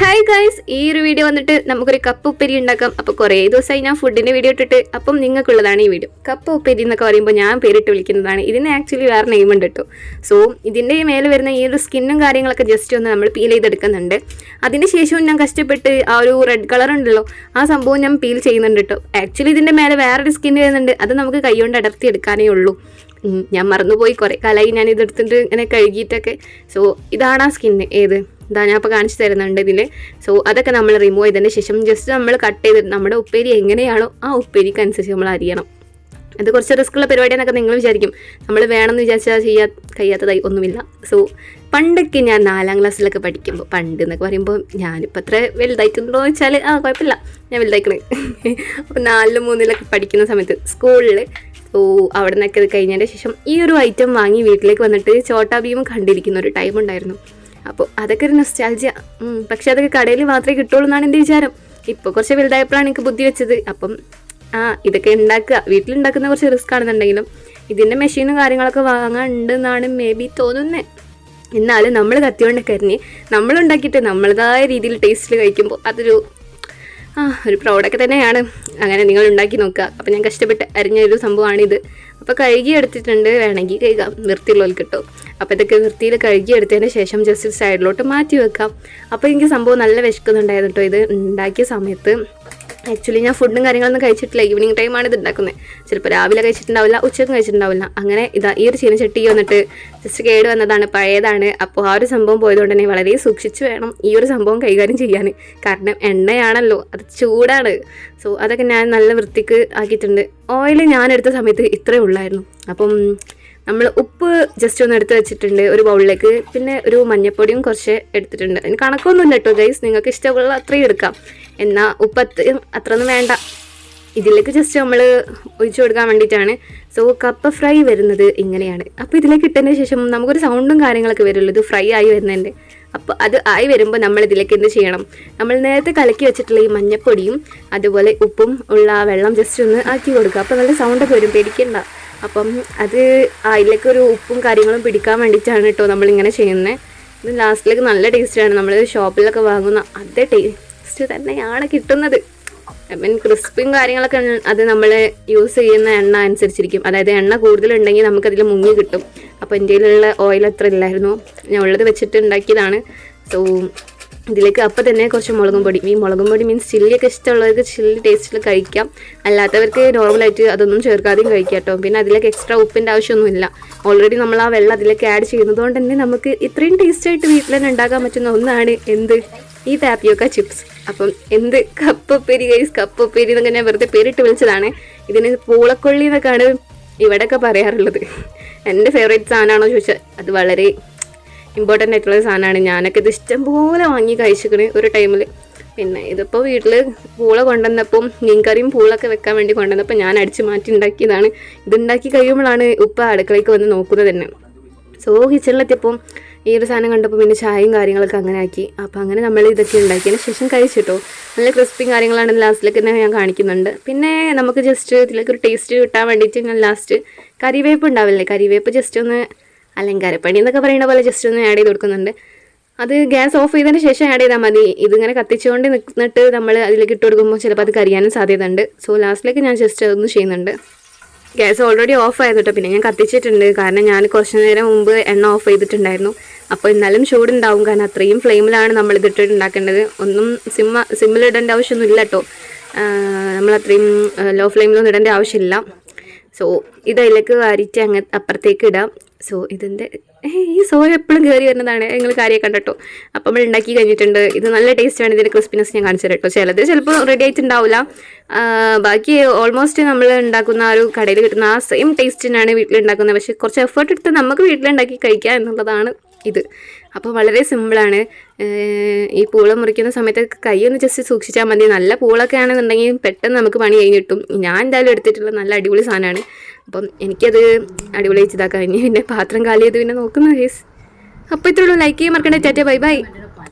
Hi guys ഈ ഒരു video വന്നിട്ട് നമുക്കൊരു കപ്പ് ഉപ്പേരി ഉണ്ടാക്കാം. അപ്പോൾ കുറേ ദിവസമായി ഞാൻ ഫുഡിന്റെ വീഡിയോ ഇട്ടിട്ട്. അപ്പം നിങ്ങൾക്കുള്ളതാണ് ഈ വീഡിയോ കപ്പ് ഉപ്പേരി എന്നൊക്കെ പറയുമ്പോൾ ഞാൻ പേരിട്ട് വിളിക്കുന്നതാണ്. ഇതിന് ആക്ച്വലി വേറെ നെയിം ഉണ്ട് കേട്ടോ സോ ഇതിന്റെ മേലെ വരുന്ന ഈ ഒരു സ്കിന്നും കാര്യങ്ങളൊക്കെ ജസ്റ്റ് ഒന്ന് നമ്മൾ പീൽ ചെയ്തെടുക്കുന്നുണ്ട്. അതിന് ശേഷവും ഞാൻ കഷ്ടപ്പെട്ട് ആ ഒരു റെഡ് കളർ ഉണ്ടല്ലോ ആ സംഭവം ഞാൻ പീൽ ചെയ്യുന്നുണ്ട് കേട്ടോ ആക്ച്വലി ഇതിന്റെ മേലെ വേറൊരു സ്കിൻ വരുന്നുണ്ട്. അത് നമുക്ക് കൈകൊണ്ട് അടർത്തി എടുക്കാനേ ഉള്ളൂ. ഞാൻ മറന്നുപോയി കുറേ കാലമായി ഞാൻ ഇതെടുത്തിട്ട് ഇങ്ങനെ കഴുകിയിട്ടൊക്കെ. സോ ഇതാണ് ആ സ്കിന്ന് ഏത്? ഇതാ ഞാൻ ഇപ്പോൾ കാണിച്ചു തരുന്നുണ്ട് ഇതിൽ സോ അതൊക്കെ നമ്മൾ റിമൂവ് ചെയ്തതിന് ശേഷം ജസ്റ്റ് നമ്മൾ കട്ട് ചെയ്ത് നമ്മുടെ ഉപ്പേരി എങ്ങനെയാണോ ആ ഉപ്പേരിക്ക് അനുസരിച്ച് നമ്മൾ അരിയണം. അത് കുറച്ച് റിസ്ക് ഉള്ള പരിപാടിയെന്നൊക്കെ നിങ്ങൾ വിചാരിക്കും. നമ്മൾ വേണമെന്ന് വിചാരിച്ചാൽ ചെയ്യാ കഴിയാത്തതായി ഒന്നുമില്ല. സോ പണ്ടൊക്കെ ഞാൻ നാലാം ക്ലാസ്സിലൊക്കെ പഠിക്കുമ്പോൾ പണ്ട് എന്നൊക്കെ പറയുമ്പോൾ ഞാനിപ്പോൾ അത്ര വലുതായിട്ടുണ്ടോ എന്ന് വെച്ചാൽ ആ കുഴപ്പമില്ല. ഞാൻ വലുതായിക്കണേ. അപ്പോൾ നാലിലും മൂന്നിലൊക്കെ പഠിക്കുന്ന സമയത്ത് സ്കൂളിൽ ഓ അവിടെ നിന്നൊക്കെ ഇത് കഴിഞ്ഞതിന്റെ ശേഷം ഈ ഒരു ഐറ്റം വാങ്ങി വീട്ടിലേക്ക് വന്നിട്ട് ചോട്ടാ ഭീമും കണ്ടിരിക്കുന്ന ഒരു ടൈം ഉണ്ടായിരുന്നു. അപ്പോൾ അതൊക്കെ ഒരു നൊസ്റ്റാൾജിയ പക്ഷെ അതൊക്കെ കടയിൽ മാത്രമേ കിട്ടുള്ളൂ എന്നാണ് എന്റെ വിചാരം. ഇപ്പോൾ കുറച്ച് വലുതായപ്പോഴാണ് എനിക്ക് ബുദ്ധി വെച്ചത്. അപ്പം ആ ഇതൊക്കെ ഉണ്ടാക്കുക. വീട്ടിലുണ്ടാക്കുന്ന കുറച്ച് റിസ്ക് ആണെന്നുണ്ടെങ്കിലും ഇതിന്റെ മെഷീനും കാര്യങ്ങളൊക്കെ വാങ്ങാനുണ്ട് എന്നാണ് മേ ബി തോന്നുന്നത് എന്നാലും നമ്മൾ കത്തിയോണ്ടൊക്കെ അരിഞ്ഞ് നമ്മളുണ്ടാക്കിയിട്ട് നമ്മളതായ രീതിയിൽ ടേസ്റ്റിൽ കഴിക്കുമ്പോൾ അതൊരു ആ ഒരു പ്രൗഡൊക്കെ തന്നെയാണ്. അങ്ങനെ നിങ്ങൾ ഉണ്ടാക്കി നോക്കുക. അപ്പോൾ ഞാൻ കഷ്ടപ്പെട്ട് അരിഞ്ഞൊരു സംഭവമാണിത് അപ്പോൾ കഴുകി എടുത്തിട്ടുണ്ട്. വേണമെങ്കിൽ കഴുകാം. വൃത്തിയുള്ളവർ കിട്ടും അപ്പോൾ ഇതൊക്കെ വൃത്തിയിൽ കഴുകി എടുത്തതിന് ശേഷം ജസ്റ്റ് സൈഡിലോട്ട് മാറ്റി വെക്കാം. അപ്പോൾ എനിക്ക് സംഭവം നല്ല വിശക്കുന്നുണ്ടായിരുന്നു കേട്ടോ ഇത്. ഉണ്ടാക്കിയ സമയത്ത് ആക്ച്വലി ഞാൻ ഫുഡും കാര്യങ്ങളൊന്നും കഴിച്ചിട്ടില്ല. ഈവനിങ് ടൈമാണ് ഇത് ഉണ്ടാക്കുന്നത് ചിലപ്പോൾ രാവിലെ കഴിച്ചിട്ടുണ്ടാവില്ല ഉച്ചയ്ക്ക് കഴിച്ചിട്ടുണ്ടാവില്ല. അങ്ങനെ ഇതാ ഈ ഒരു ചീനച്ചട്ടി വന്നിട്ട് ജസ്റ്റ് കേട് വന്നതാണ് പഴയതാണ്. അപ്പോൾ ആ ഒരു സംഭവം പോയതുകൊണ്ട് തന്നെ വളരെ സൂക്ഷിച്ച് വേണം ഈ ഒരു സംഭവം കൈകാര്യം ചെയ്യാൻ കാരണം എണ്ണയാണല്ലോ അത് ചൂടാണ്. സോ അതൊക്കെ ഞാൻ നല്ല വൃത്തിക്ക് ആക്കിയിട്ടുണ്ട്. ഓയിൽ ഞാൻ എടുത്ത സമയത്ത് ഇത്രയേ ഉള്ളായിരുന്നു. അപ്പം നമ്മൾ ഉപ്പ് ജസ്റ്റ് ഒന്ന് എടുത്ത് വെച്ചിട്ടുണ്ട് ഒരു ബൗളിലേക്ക് പിന്നെ ഒരു മഞ്ഞപ്പൊടിയും കുറച്ച് എടുത്തിട്ടുണ്ട്. അതിന് കണക്കൊന്നുമില്ല കേട്ടോ ഗൈസ് നിങ്ങൾക്ക് ഇഷ്ടമുള്ള അത്രയും എടുക്കാം. എന്നാൽ ഉപ്പ് അത്ര അത്രയൊന്നും വേണ്ട. ഇതിലേക്ക് ജസ്റ്റ് നമ്മൾ ഒഴിച്ചു കൊടുക്കാൻ വേണ്ടിയിട്ടാണ്. സോ കപ്പ ഫ്രൈ വരുന്നത് ഇങ്ങനെയാണ്. അപ്പോൾ ഇതിലേക്ക് ഇട്ടതിന് ശേഷം നമുക്കൊരു സൗണ്ടും കാര്യങ്ങളൊക്കെ വരുമല്ലോ ഇത് ഫ്രൈ ആയി വരുന്നതിന്റെ. അപ്പോൾ അത് ആയി വരുമ്പോൾ നമ്മൾ ഇതിലേക്ക് എന്ത് ചെയ്യണം? നമ്മൾ നേരത്തെ കലക്കി വെച്ചിട്ടുള്ള ഈ മഞ്ഞപ്പൊടിയും അതുപോലെ ഉപ്പും ഉള്ള വെള്ളം ജസ്റ്റ് ഒന്ന് ആക്കി കൊടുക്കുക. അപ്പോൾ നല്ല സൗണ്ടൊക്കെ വരും. പേടിക്കണ്ട. അപ്പം അത് അതിലേക്ക് ഒരു ഉപ്പും കാര്യങ്ങളും പിടിക്കാൻ വേണ്ടിയിട്ടാണ് കേട്ടോ നമ്മളിങ്ങനെ ചെയ്യുന്നത് ഇത് ലാസ്റ്റിലേക്ക് നല്ല ടേസ്റ്റാണ്. നമ്മൾ ഷോപ്പിലൊക്കെ വാങ്ങുന്ന അതേ ടേസ്റ്റ് തന്നെയാണ് കിട്ടുന്നത്. ഐ മീൻ ക്രിസ്പിയും കാര്യങ്ങളൊക്കെ അത് നമ്മൾ യൂസ് ചെയ്യുന്ന എണ്ണ അനുസരിച്ചിരിക്കും. അതായത് എണ്ണ കൂടുതലുണ്ടെങ്കിൽ നമുക്കതിൽ മുങ്ങി കിട്ടും. അപ്പോൾ എന്റെ കയ്യിലുള്ള ഓയിൽ അത്ര ഇല്ലായിരുന്നു. ഞാൻ ഉള്ളത് വെച്ചിട്ട് ഉണ്ടാക്കിയതാണ് സോ ഇതിലേക്ക് അപ്പം തന്നെ കുറച്ച് മുളകും പൊടി. ഈ മുളകും പൊടി മീൻസ് ചില്ലിയൊക്കെ ഇഷ്ടമുള്ളവർക്ക് ചില്ലി ടേസ്റ്റിൽ കഴിക്കാം. അല്ലാത്തവർക്ക് നോർമലായിട്ട് അതൊന്നും ചേർക്കാതെയും കഴിക്കാം കേട്ടോ. പിന്നെ അതിലേക്ക് എക്സ്ട്രാ ഉപ്പിന്റെ ആവശ്യമൊന്നുമില്ല. ഓൾറെഡി നമ്മൾ ആ വെള്ളം അതിലേക്ക് ആഡ് ചെയ്യുന്നതുകൊണ്ട് തന്നെ നമുക്ക് ഇത്രയും ടേസ്റ്റായിട്ട് വീട്ടിൽ തന്നെ ഉണ്ടാക്കാൻ പറ്റുന്ന ഒന്നാണ് എന്ത്? ഈ താപ്പിയൊക്കെ ചിപ്സ് അപ്പം എന്ത്? കപ്പപ്പേരി കൈസ് കപ്പപ്പേരി എന്നൊക്കെ ഞാൻ വെറുതെ പേരിട്ട് വിളിച്ചതാണ്. ഇതിന് പൂളക്കൊള്ളി എന്നൊക്കെയാണ് ഇവിടെയൊക്കെ പറയാറുള്ളത്. എന്റെ ഫേവറേറ്റ് സാധനമാണോ ചോദിച്ചാൽ അത് വളരെ ഇമ്പോർട്ടന്റ് ആയിട്ടുള്ള സാധനമാണ്. ഞാനൊക്കെ ഇത് ഇഷ്ടം പോലെ വാങ്ങി കഴിച്ചിക്കണ് ഒരു ടൈമിൽ പിന്നെ ഇതിപ്പോൾ വീട്ടിൽ പൂള കൊണ്ടുവന്നപ്പം മീൻകറിയും പൂളൊക്കെ വെക്കാൻ വേണ്ടി കൊണ്ടുവന്നപ്പോൾ ഞാൻ അടിച്ചു മാറ്റി ഉണ്ടാക്കിയതാണ്. ഇതുണ്ടാക്കി കഴിയുമ്പോഴാണ് ഉപ്പ അടുക്കളയ്ക്ക് വന്ന് നോക്കുന്നത് തന്നെ. സോ കിച്ചണിലെത്തിയപ്പം ഈ ഒരു സാധനം കണ്ടപ്പോൾ പിന്നെ ചായയും കാര്യങ്ങളൊക്കെ അങ്ങനെ ആക്കി. അപ്പോൾ അങ്ങനെ നമ്മൾ ഇതൊക്കെ ഉണ്ടാക്കിയതിന് ശേഷം കഴിച്ചിട്ടോ. നല്ല ക്രിസ്പിയും കാര്യങ്ങളാണ് ലാസ്റ്റിലേക്ക് തന്നെ ഞാൻ കാണിക്കുന്നുണ്ട്. പിന്നെ നമുക്ക് ജസ്റ്റ് ഇതിലേക്ക് ഒരു ടേസ്റ്റ് കിട്ടാൻ വേണ്ടിയിട്ട് ഞാൻ ലാസ്റ്റ് കറിവേപ്പ് ഉണ്ടാവില്ലേ? കറിവേപ്പ് ജസ്റ്റ് ഒന്ന് അലങ്കാരപ്പണി എന്നൊക്കെ പറയുന്ന പോലെ ജസ്റ്റ് ഒന്ന് ആഡ് ചെയ്ത് കൊടുക്കുന്നുണ്ട്. അത് ഗ്യാസ് ഓഫ് ചെയ്തതിന് ശേഷം ആഡ് ചെയ്താൽ മതി. ഇതിങ്ങനെ കത്തിച്ചുകൊണ്ട് നിന്നിട്ട് നമ്മൾ അതിലേക്ക് ഇട്ട് കൊടുക്കുമ്പോൾ ചിലപ്പോൾ അത് കരിയാനും സാധ്യതയുണ്ട്. സോ ലാസ്റ്റിലേക്ക് ഞാൻ ജസ്റ്റ് അതൊന്ന് ചെയ്യുന്നുണ്ട്. ഗ്യാസ് ഓൾറെഡി ഓഫ് ആയത് കേട്ടോ. പിന്നെ ഞാൻ കത്തിച്ചിട്ടുണ്ട്. കാരണം ഞാൻ കുറച്ച് നേരം മുമ്പ് എണ്ണ ഓഫ് ചെയ്തിട്ടുണ്ടായിരുന്നു. അപ്പോൾ എന്നാലും ചൂടുണ്ടാവും. കാരണം അത്രയും ഫ്ലെയിമിലാണ് നമ്മൾ ഇതിട്ടിട്ട് ഉണ്ടാക്കേണ്ടത്. ഒന്നും സിമ്മ സിമ്മിലിടേണ്ട ആവശ്യമൊന്നുമില്ല കേട്ടോ. നമ്മൾ അത്രയും ലോ ഫ്ലെയിമിലൊന്നും ഇടേണ്ട ആവശ്യമില്ല. സോ ഇത് അതിലേക്ക് വാരിയിട്ട് അങ്ങ് അപ്പുറത്തേക്ക് ഇടാം. സോ ഇതിന്റെ ഈ സോ എപ്പോഴും കയറി വരുന്നതാണ് നിങ്ങൾ കാര്യം കണ്ടോ അപ്പം നമ്മൾ ഉണ്ടാക്കി കഴിഞ്ഞിട്ടുണ്ട്. ഇത് നല്ല ടേസ്റ്റാണ് ഇതിന്റെ ക്രിസ്പിനെസ് ഞാൻ കാണിച്ചു കേട്ടോ ചിലത് ചിലപ്പോൾ റെഡി ആയിട്ടുണ്ടാവില്ല. ബാക്കി ഓൾമോസ്റ്റ് നമ്മൾ ഉണ്ടാക്കുന്ന ആ ഒരു കടയിൽ കിട്ടുന്ന ആ സെയിം ടേസ്റ്റിനാണ് വീട്ടിൽ ഉണ്ടാക്കുന്നത് പക്ഷേ കുറച്ച് എഫേർട്ട് എടുത്ത് നമുക്ക് വീട്ടിലുണ്ടാക്കി കഴിക്കുക എന്നുള്ളതാണ് ഇത്. അപ്പോൾ വളരെ സിമ്പിളാണ് ഈ പൂള മുറിക്കുന്ന സമയത്ത് കൈയൊന്ന് ജസ്റ്റ് സൂക്ഷിച്ചാൽ മതി. നല്ല പൂളൊക്കെ ആണെന്നുണ്ടെങ്കിൽ പെട്ടെന്ന് നമുക്ക് പണി കഴിഞ്ഞ് കിട്ടും. ഞാൻ എന്തായാലും എടുത്തിട്ടുള്ള നല്ല അടിപൊളി സാധനമാണ്. അപ്പം എനിക്കത് അടിപൊളി വെച്ചതാക്കാൻ പിന്നെ പാത്രം കാലിയത് പിന്നെ നോക്കുന്നു കേസ് അപ്പോൾ ഇത്രയുള്ളൂ ലൈക്ക് ചെയ്യാൻ മറക്കണ്ട. ചേട്ടാ ബൈ ബൈ